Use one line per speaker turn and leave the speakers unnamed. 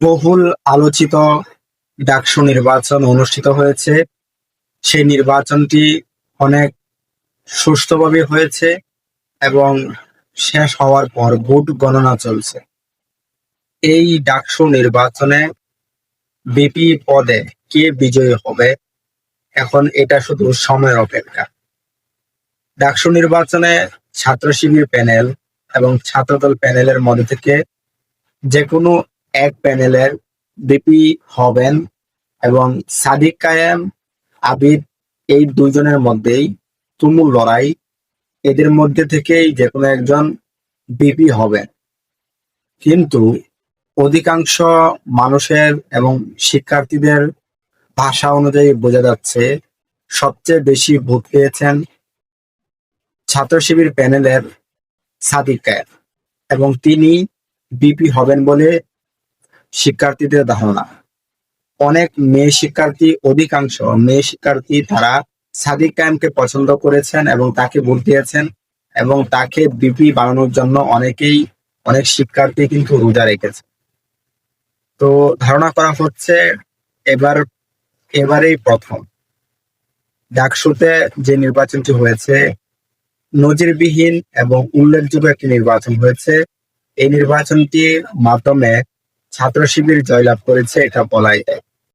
বহুল আলোচিত ডাকসু নির্বাচন অনুষ্ঠিত হয়েছে। সেই নির্বাচনটি অনেক সুষ্ঠুভাবে হয়েছে এবং শেষ হওয়ার পর ভোট গণনা চলছে। এই ডাকসু নির্বাচনে বিপি পদে কে বিজয়ী হবে, এখন এটা শুধু সময়ের অপেক্ষা। ডাকসু নির্বাচনে ছাত্র শিবির প্যানেল এবং ছাত্রদল প্যানেলের মধ্যে থেকে যে কোনো এক প্যানেলের বিপি হবেন এবং সাদিক কায়েম, আবিদ এই দুইজনের মধ্যেই তুমুল লড়াই। এদের মধ্যে থেকেই যে কোনো একজন বিপি হবেন। কিন্তু অধিকাংশ মানুষের এবং শিক্ষার্থীদের ভাষা অনুযায়ী বোঝা যাচ্ছে, সবচেয়ে বেশি ভোট পেয়েছেন ছাত্র শিবির প্যানেলের সাদিক কায়েম এবং তিনি বিপি হবেন বলে শিক্ষার্থীদের ধারণা। অনেক মেয়ে শিক্ষার্থী, অধিকাংশ মেয়ে শিক্ষার্থী তারা সাদিক কায়েমকে পছন্দ করেছেন এবং তাকে ভোট দিয়েছেন এবং তাকে বিপি বানানোর জন্য অনেকেই, অনেক শিক্ষার্থী কিন্তু রোজা রেখেছে। তো ধারণা করা হচ্ছে এবার, এবারেই প্রথম। ডাকসুতে যে নির্বাচনটি হয়েছে, নজিরবিহীন এবং উল্লেখযোগ্য একটি নির্বাচন হয়েছে। এই নির্বাচনটির মাধ্যমে ছাত্র শিবির জয়লাভ করেছে এটা বলাই যায়